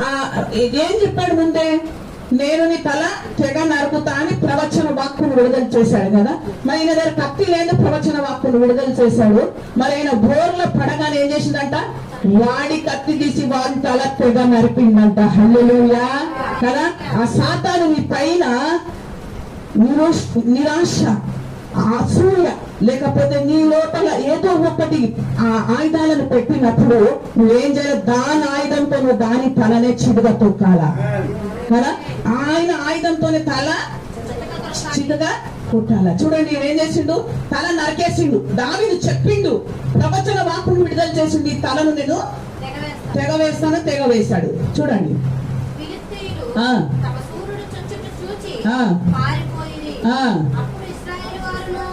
ఆ ఏం చెప్పాడు ముందే? నేను నీ తల తెగ నరుకుతా అని ప్రవచన వాక్కును విడుదల చేశాడు కదా? మరి ఆయన దగ్గర కత్తి లేని ప్రవచన వాక్కును విడుదల చేశాడు. మరి ఆయన బోర్ల పడగానే ఏం చేసిందంట? వాడి కత్తి తీసి వాడి తల తెగ నరిపిందంట హల్లులుయా! కదా? ఆ సాతాను నీ పైన నిరాశ అసూయ లేకపోతే నీ లోపల ఏదో ఒకటి ఆ ఆయుధాలను పెట్టినప్పుడు నువ్వేం చేయాలి? దాని ఆయుధంతో నువ్వు దాని తలనే చిడుగా తొక్కాల? కదా? ఆయన ఆయుధంతోనే తల చిన్నగా కొట్టాల? చూడండి ఏం చేసిండు? తల నరికేసిండు. దావిని చెప్పిండు. ప్రవచన వాకును విడుదల చేసిండు. ఈ తలను నేను తెగవేస్తాను. తెగ వేస్తాను తెగ వేశాడు చూడండి ఆ. ఆ.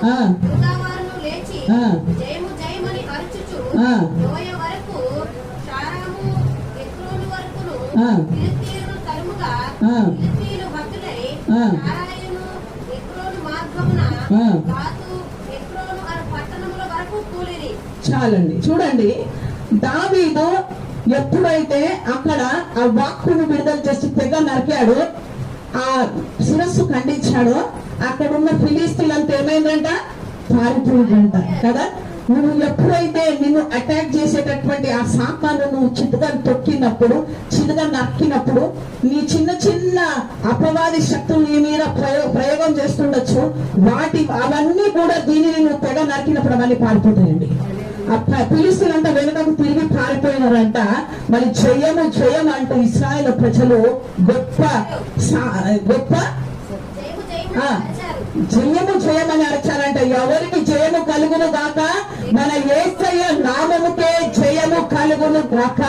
వారును, ఆ. యూదా వారును లేచి ఆ. జయము జయమని అరుచుచు ఆ. లోయ వరకు షారాము ఎక్రోను వరకును ఆ. ఫిలిష్తీయులను తరుముగా ఆ. ఫిలిష్తీయులు భక్తులై ఆ. షారాయును ఎక్రోను మార్గమున ఆ. గాతు ఎక్రోను అను పట్టణముల వరకు కూలిరి చాలండి చూడండి దావీదు ఎప్పుడైతే అక్కడ ఆ వాక్కును విడుదల చేసి తెగ నరికాడు ఆ శిరస్సు ఖండించాడో అక్కడ ఉన్న ఫిలిస్తీన్లంతా ఏమైందంట? పారిపోయిందంట కదా? నువ్వు ఎప్పుడైతే నిన్ను అటాక్ చేసేటటువంటి ఆ శాఖను నువ్వు చితగా తొక్కినప్పుడు చిన్నగా నక్కినప్పుడు నీ చిన్న చిన్న అపవాది శక్తులు నీ మీద ప్రయోగం చేస్తుండొచ్చు వాటి అవన్నీ కూడా దీనిని నువ్వు తెగ నరికినప్పుడు అవన్నీ పారిపోతాయండి. పిలుస్తున్నంత వెనుకకు తిరిగి పారిపోయినారంట. మరి జయము జయం అంటూ ఇస్రాయల్ ప్రజలు గొప్ప గొప్ప జయము ఆ. జయమని అరచాలంట. ఎవరికి జయము కలుగును గాక మన ఏసయ్య నామముకే జయము కలుగును గాక.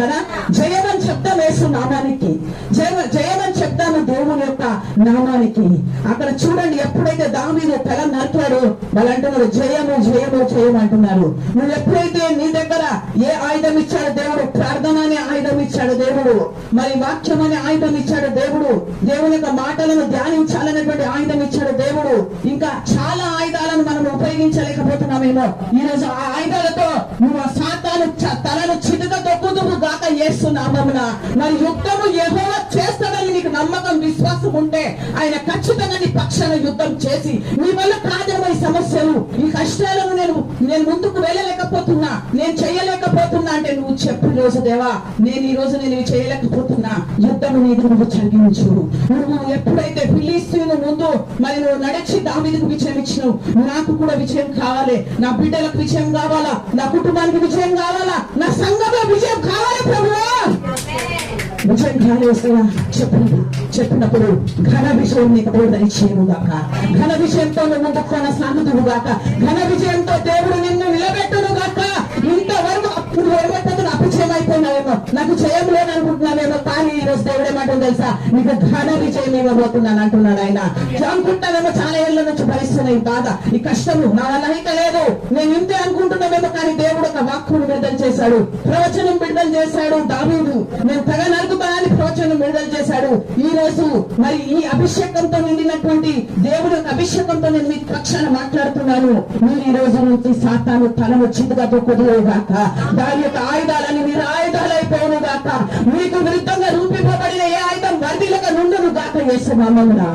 కదా? జయమని చెప్తాం వేసు నామానికి. జయ జయమని చెప్తాము దేవుని యొక్క నామానికి. అక్కడ చూడండి ఎప్పుడైతే దావీదు తెల నరికాడు వాళ్ళు అంటున్నారు జయము జయము జయం అంటున్నారు. నువ్వు ఎప్పుడైతే నీ దగ్గర ఏ ఆయుధం ఇచ్చాడు దేవుడు ప్రార్థన అనే ఆయుధం ఇచ్చాడు దేవుడు. మరి వాక్యం అనే ఆయుధం ఇచ్చాడు దేవుడు. దేవుని యొక్క మాటలను ధ్యానించాలనేటువంటి ఆయుధం ఇచ్చాడు దేవుడు. ఇంకా చాలా ఆయుధాలను మనం ఉపయోగించలేకపోతున్నాం. ఈ ఈరోజు ఆ ఆయుధాలతో నువ్వు ఆ సాతాను తలను చిదుక తొక్కుదువు గాక చేస్తున్నామమున మరి యుద్ధము యెహోవా చేస్తాడని నీకు నమ్మకం విశ్వాసం ఉంటే ఆయన ఖచ్చితంగా నీ పక్షాన యుద్ధం చేసి నీ వల్ల కాదేమో ఈ సమస్యలు ఈ కష్టాలను నేను నేను ముందుకు వెళ్ళలేకపోతున్నా నేను చేయలేకపోతున్నా అంటే నువ్వు చెప్పు రోజు దేవా నేను ఈ రోజు నేను చేయలేకపోతున్నా యుద్ధము నీకు నువ్వు చదివించు నువ్వు ఎప్పుడైతే ఫిలిస్తీన్ ముందు మరి నువ్వు నడిచి దావీదుకు విజయం ఇచ్చినావు నాకు కూడా విజయం కావాలి. నా బిడ్డలకు విజయం కావాలా? నా కుటుంబానికి విజయం కావాలా? నా సంఘంలో విజయం కావాలి ప్రభువా? విజయం కాలేస్తున్నా చెప్పండి. చెప్పినప్పుడు ఘన విజయం నీకు దేవుడు దయచేయను ఘన విజయంతో నువ్వు ముందుకు కొనసాగుతువు ఘన విజయంతో దేవుడు నిన్ను నిలబెట్టును అయిపోయినావేమో నాకు జయం అనుకుంటున్నావేమో కానీ ఈ రోజు దేవుడు ఏమంటుంది తెలుసా? నీకు ఘన విజయం ఇవ్వబోతున్నాను అంటున్నాడు ఆయన. అనుకుంటానేమో చాలా ఏళ్ళ నుంచి భరిస్తున్నాయి బాధ ఈ కష్టము నా వల్ల అయితే లేదు. నేను ఇంతే అనుకుంటున్నామేమో కానీ దేవుడు ఒక వాక్కును విడుదల చేశాడు. ప్రవచనం విడుదల చేశాడు దావీదు. నేను తెగ నరుకుతానని ప్రవచనం విడుదల చేశాడు. ఈ రోజు మరి ఈ అభిషేకంతో నిండినటువంటి దేవుడు యొక్క అభిషేకంతో నేను మీ పక్షాన మాట్లాడుతున్నాను. మీరు ఈ రోజు నుంచి సాతాను తలను చిందుగా తొక్కుదురు దాని మీకు విరుద్ధంగా రూపింపబడిన ఏ ఆయుధం వర్దిలక నుండును గాక వేస్తున్నామన్నా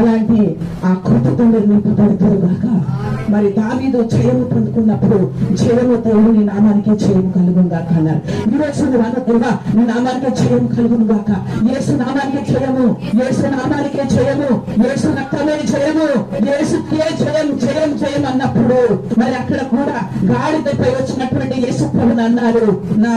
అలాంటి ఆ కృపతో నింపబడుతుంది గాక. మరి దావీదు జయము పొందుకున్నప్పుడు జయము దేవుడు నీ నామానికే జయము కలుగును గాక అన్నారు. ఈరోజు రోజు నువ్వు అన్న దేవా నీ నామానికే జయము కలుగును గాక. ఏసు నామానికే జయము ఏసు నామానికే జయము ఏసు రక్తమే జయము ఏసుకే జయం జయం జయం అన్నప్పుడు మరి అక్కడ కూడా గాడిదపై వచ్చినటువంటి యేసు ప్రభుని అన్నారు. నా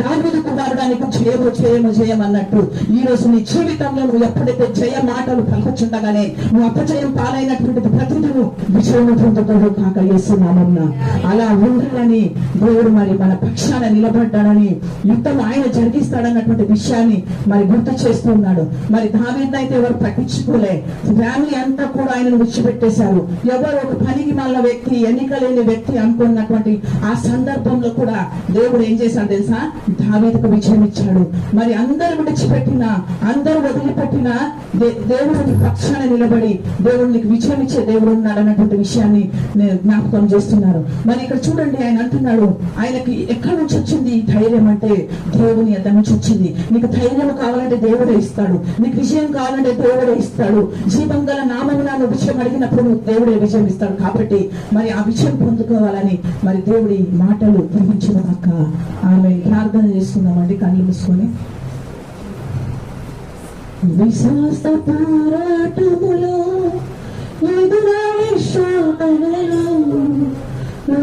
దాని కుమారుడానికి జయము చేయము జయం చేయమన్నట్టు. ఈ రోజు నీ జీవితంలో నువ్వు ఎప్పుడైతే జయ మాటలు పలకచుండగానే నువ్వు అపజయం పాలైనటువంటి ప్రతిదిను విజయము పొందుతాడు కాక చేస్తున్నామన్నా అలా ఉండాలని దేవుడు మరి మన పక్షాన నిలబడ్డాడని యుద్ధం ఆయన జరిగిస్తాడన్నటువంటి విషయాన్ని మరి గుర్తు చేస్తున్నాడు మరి దావీద్ ఎవరు పట్టించుకోలే. ఫ్యామిలీ అంతా కూడా ఆయనను విడిచిపెట్టేశారు. ఎవరు ఒక పనికి మళ్ళ వ్యక్తి ఎన్నిక లేని వ్యక్తి అనుకున్నటువంటి ఆ సందర్భంలో కూడా దేవుడు ఏం చేశాడు తెలుసా? దావీదకు విజయం ఇచ్చాడు. మరి అందరు విడిచిపెట్టిన అందరూ వదిలిపెట్టిన దేవుడికి పక్షాన నిలబడి దేవుడు నీకు విజయం ఇచ్చే దేవుడు ఉన్నాడు అన్నటువంటి విషయాన్ని జ్ఞాపకం చేస్తున్నారు మరి ఇక్కడ చూడండి ఆయన అంటున్నాడు ఆయనకి ఎక్కడి నుంచి వచ్చింది ఈ ధైర్యం అంటే దేవుని ఎద్ద నుంచి వచ్చింది. నీకు ధైర్యం కావాలంటే దేవుడే ఇస్తాడు. నీకు విజయం కావాలంటే దేవుడే ఇస్తాడు. జీవం గల నామము నువ్వు విజయం అడిగినప్పుడు నువ్వు దేవుడే విజయం ఇస్తాడు కాబట్టి మరి ఆ విజయం పొందుకోవాలని మరి దేవుడి మాటలు గ్రహించుగాక ఆమె ప్రార్థన చేసుకుందామండి కళ్ళు మూసుకొని. విశ్వాస పోరాటములో ఎదురాడే శోధనలో నా